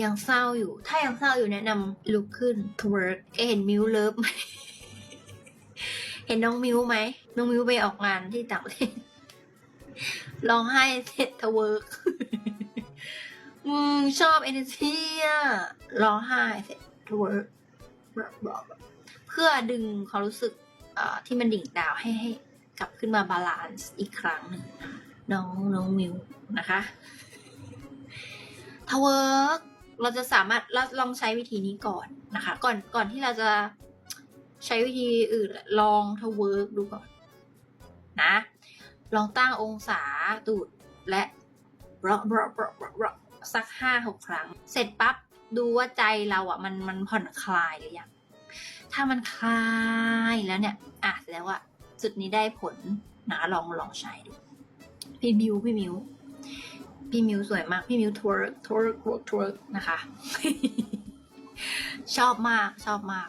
ยังเศร้าอยู่ ถ้ายังเศร้าอยู่แนะนำลุกขึ้น twerk เอ๊ะเห็นมิวเลิฟไหม เห็นน้องมิวไหม น้องมิวไปออกงานที่ต่างประเทศร้องไห้เสร็จทเวิร์กอืมชอบเอเนจีอะร้องไห้เสร็จทเวิร์กเพื่อดึงความรู้สึกที่มันดิ่งดาวให้ให้กลับขึ้นมาบาลานซ์อีกครั้งหนึ่งน้องน้องมิวนะคะทเวิร์ก เราจะสามารถเราลองใช้วิธีนี้ก่อนนะคะ ก่อนก่อนที่เราจะใช้วิธีอื่นลองทเวิร์กดูก่อนนะ ลองตั้งองศาตูดและรอรอรอรอรอสักห้าหกครั้ง เสร็จปั๊บดูว่าใจเราอะมันมันผ่อนคลายหรือยัง ถ้ามันคลายแล้วเนี่ย อะแสดงว่าจุดนี้ได้ผลนะลองลองใช้ดู พี่มิวพี่มิว พี่มิวสวยมาก พี่มิวทัวร์ทัวร์ทัวร์นะคะ ชอบมากชอบมาก